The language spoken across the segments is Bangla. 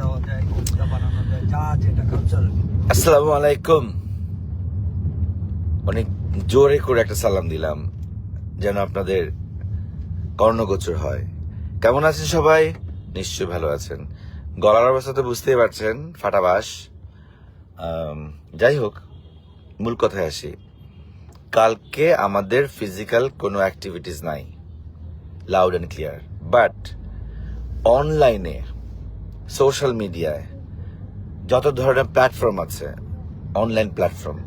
দেওয়া আসসালামু আলাইকুম। অনেক জোরে করে একটা সালাম দিলাম, যেন আপনাদের কর্ণগোচর হয়। কেমন আছেন সবাই? নিশ্চয়ই ভালো আছেন। গলার অবস্থা তো বুঝতেই পারছেন, ফাটাবাস। যাই হোক, মূল কথায় আসি। কালকে আমাদের ফিজিক্যাল কোনো অ্যাক্টিভিটিস নাই লাউড অ্যান্ড ক্লিয়ার বাট অনলাইনে সোশ্যাল মিডিয়ায় যত ধরনের প্ল্যাটফর্ম আছে, অনলাইন প্ল্যাটফর্ম,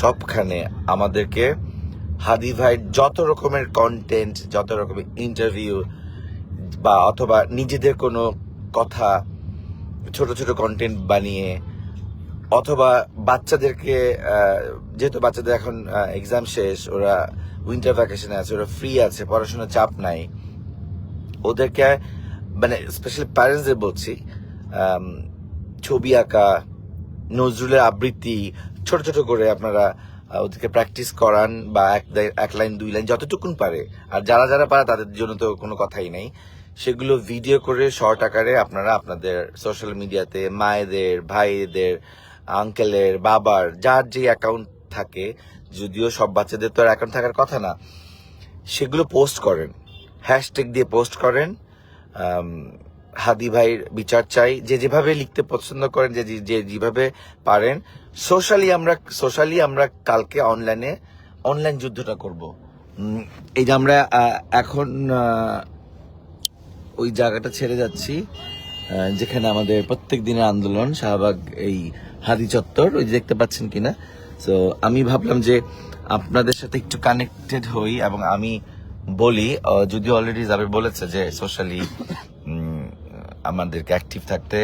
সবখানে আমাদেরকে হাদি ভাই যত রকমের কন্টেন্ট যত রকমের ইন্টারভিউ বা অথবা নিজেদের কোনো কথা, ছোট ছোট কন্টেন্ট বানিয়ে, অথবা বাচ্চাদেরকে যেহেতু বাচ্চাদের এখন এক্সাম শেষ, ওরা উইন্টার ভ্যাকেশনে আছে, ওরা ফ্রি আছে, পড়াশোনার চাপ নাই, ওদেরকে মানে স্পেশালি প্যারেন্টসদের বলছি ছবি আঁকা, নজরুলের আবৃত্তি, ছোট ছোট করে আপনারা ওদেরকে প্র্যাকটিস করান বা এক লাইন- এক লাইন, দুই লাইন, যতটুকুন পারে। আর যারা যারা পারে, তাদের জন্য তো কোনো কথাই নেই। সেগুলো ভিডিও করে শর্ট আকারে আপনারা আপনাদের সোশ্যাল মিডিয়াতে মায়েদের, ভাইদের আঙ্কেলের বাবার, যার যে অ্যাকাউন্ট থাকে, যদিও সব বাচ্চাদের তো আর অ্যাকাউন্ট থাকার কথা না, সেগুলো পোস্ট করেন। হ্যাশট্যাগ দিয়ে পোস্ট করেন। হাদি ভাইয়ের বিচার চাই, যে যেভাবে লিখতে পছন্দ করেন, যে যে- যেভাবে পারেন। সোশ্যালি আমরা সোশ্যালি আমরা কালকে অনলাইনে, অনলাইন যুদ্ধটা করব। এই যে আমরা এখন ওই জায়গাটা ছেড়ে যাচ্ছি যেখানে আমাদের প্রত্যেক দিনের আন্দোলন, শাহবাগ এই হাদি চত্বর, ওই দেখতে পাচ্ছেন কিনা? তো আমি ভাবলাম যে আপনাদের সাথে একটু কানেক্টেড হই এবং আমি বলি যদিও অলরেডি যাবে বলেছে যে সোশ্যালি আমাদেরকে অ্যাক্টিভ থাকতে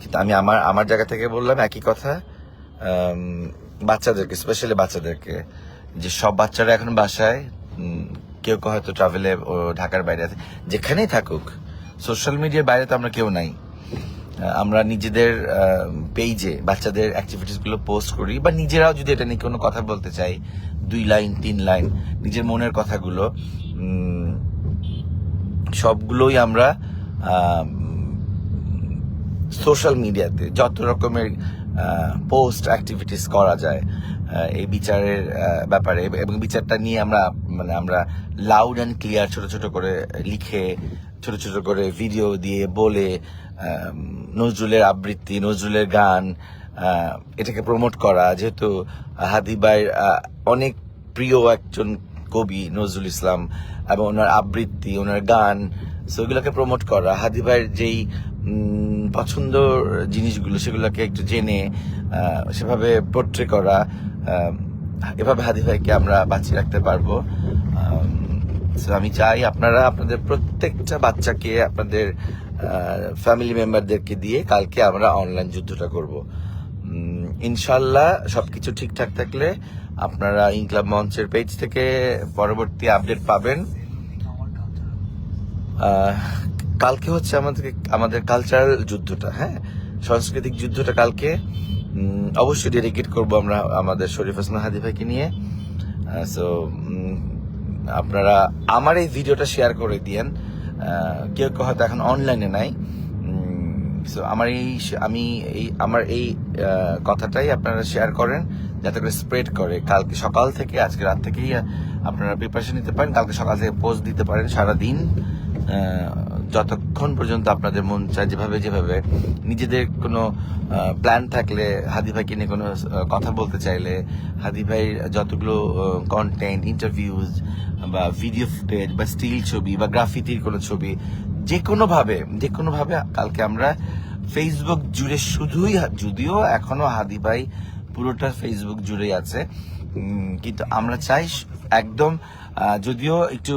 কিন্তু আমি আমার আমার জায়গা থেকে বললাম একই কথা বাচ্চাদেরকে স্পেশালি বাচ্চাদেরকে, যে সব বাচ্চারা এখন বাসায় কেউ কেউ হয়তো ট্রাভেলে ও ঢাকার বাইরে আছে, যেখানেই থাকুক সোশ্যাল মিডিয়ার বাইরে তো আমরা কেউ নাই। আমরা নিজেদের পেজে বাচ্চাদের অ্যাক্টিভিটিসগুলো পোস্ট করি, বা নিজেরাও যদি এটা নিয়ে কোনো কথা বলতে চাই, দুই লাইন তিন লাইন নিজের মনের কথাগুলো সবগুলোই আমরা সোশ্যাল মিডিয়াতে যত রকমের পোস্ট অ্যাক্টিভিটিস করা যায় এই বিচারের ব্যাপারে এবং বিচারটা নিয়ে আমরা মানে আমরা লাউড অ্যান্ড ক্লিয়ার ছোট ছোট করে লিখে, ছোট ছোট করে ভিডিও দিয়ে বলে নজরুলের আবৃত্তি, নজরুলের গান এটাকে প্রমোট করা। যেহেতু হাদিবাইয়ের অনেক প্রিয় একজন কবি নজরুল ইসলাম এবং ওনার আবৃত্তি, ওনার গান সো প্রমোট করা। হাদি ভাইয়ের যেই পছন্দ জিনিসগুলো, সেগুলোকে একটু জেনে সেভাবে পোট্রে করা এভাবে হাদি ভাইকে আমরা বাঁচিয়ে রাখতে পারব। so, আমি চাই আপনারা আপনাদের প্রত্যেকটা বাচ্চাকে, আপনাদের ফ্যামিলি মেম্বারদেরকে দিয়ে কালকে আমরা অনলাইন যুদ্ধটা করব। ইনশাল্লাহ সবকিছু ঠিকঠাক থাকলে আপনারা ইনক্লাব মঞ্চের পেজ থেকে পরবর্তী আপডেট পাবেন। কালকে হচ্ছে আমাদের আমাদের কালচারাল যুদ্ধটা হ্যাঁ? সাংস্কৃতিক যুদ্ধটা কালকে। অবশ্যই ডেডিকেট করব আমরা আমাদের শরীফ হাসান হাদি ভাইকে নিয়ে। সো আপনারা আমার এই ভিডিওটা শেয়ার করে দিয়েন। কেউ কেউ হয়তো এখন অনলাইনে নাই। সো আমার এই, আমি এই, আমার এই কথাটাই আপনারা শেয়ার করেন, যাতে করে স্প্রেড করে। কালকে সকাল থেকে, আজকে রাত থেকেই আপনারা প্রিপারেশন নিতে পারেন। কালকে সকাল থেকে পোস্ট দিতে পারেন সারা দিন যতক্ষণ পর্যন্ত আপনাদের মন চায়, যেভাবে যেভাবে নিজেদের কোনো প্ল্যান থাকলে হাদি ভাইকে নিয়ে কোনো কথা বলতে চাইলে হাদি ভাইয়ের যতগুলো কন্টেন্ট ইন্টারভিউজ বা ভিডিও ফুটেজ বা স্টিল ছবি বা গ্রাফিতির কোনো ছবি, যে কোনো ভাবে যে কোনো ভাবে কালকে আমরা ফেসবুক জুড়ে শুধুই, যদিও এখনও হাদি ভাই পুরোটা ফেসবুক জুড়েই আছে কিন্তু আমরা চাই একদম যদিও একটু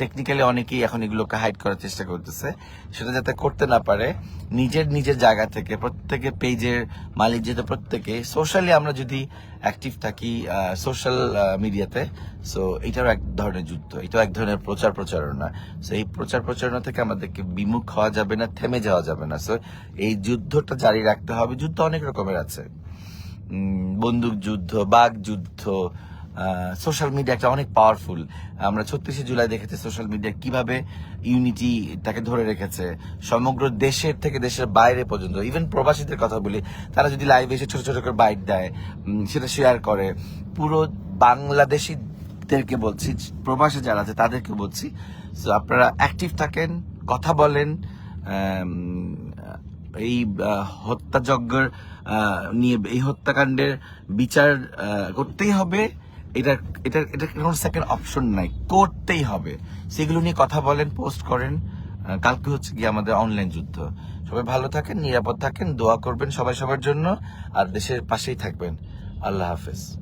টেকনিক্যালি অনেকেই এখন এগুলোকে হাইড করার চেষ্টা করতেছে। সেটা যাতে করতে না পারে, নিজের নিজের জায়গা থেকে, প্রত্যেকে পেজের মালিক যেহেতু প্রত্যেকে সোশ্যালি আমরা যদি অ্যাক্টিভ থাকি সোশ্যাল মিডিয়াতে সো এটাও এক ধরনের যুদ্ধ, এটাও এক ধরনের প্রচার প্রচারণা। সো এই প্রচার প্রচারণা থেকে আমাদেরকে বিমুখ হওয়া যাবে না, থেমে যাওয়া যাবে না। সো এই যুদ্ধটা জারি রাখতে হবে, যুদ্ধ অনেক রকমের আছে। বন্দুক যুদ্ধ বাঘ যুদ্ধ সোশ্যাল মিডিয়া একটা অনেক পাওয়ারফুল আমরা ছত্রিশে জুলাই দেখেছি সোশ্যাল মিডিয়া কীভাবে ইউনিটি তাকে ধরে রেখেছে। সমগ্র দেশের থেকে দেশের বাইরে পর্যন্ত ইভেন প্রবাসীদের কথা বলি তারা যদি লাইভে এসে ছোট ছোট করে বাইট দেয় সেটা শেয়ার করে পুরো বাংলাদেশিদেরকে বলছি প্রবাসে যারা আছে তাদেরকে বলছি So, আপনারা অ্যাক্টিভ থাকেন কথা বলেন এই হত্যাযজ্ঞের নিয়ে এই হত্যাকাণ্ডের বিচার করতেই হবে। এটা এটা এটা কোনো সেকেন্ড অপশন নাই। করতেই হবে। সেগুলো নিয়ে কথা বলেন পোস্ট করেন। কালকে হচ্ছে কি আমাদের অনলাইন যুদ্ধ। সবাই ভালো থাকেন, নিরাপদ থাকেন, দোয়া করবেন সবাই সবার জন্য। আর দেশের পাশেই থাকবেন। আল্লাহ হাফেজ।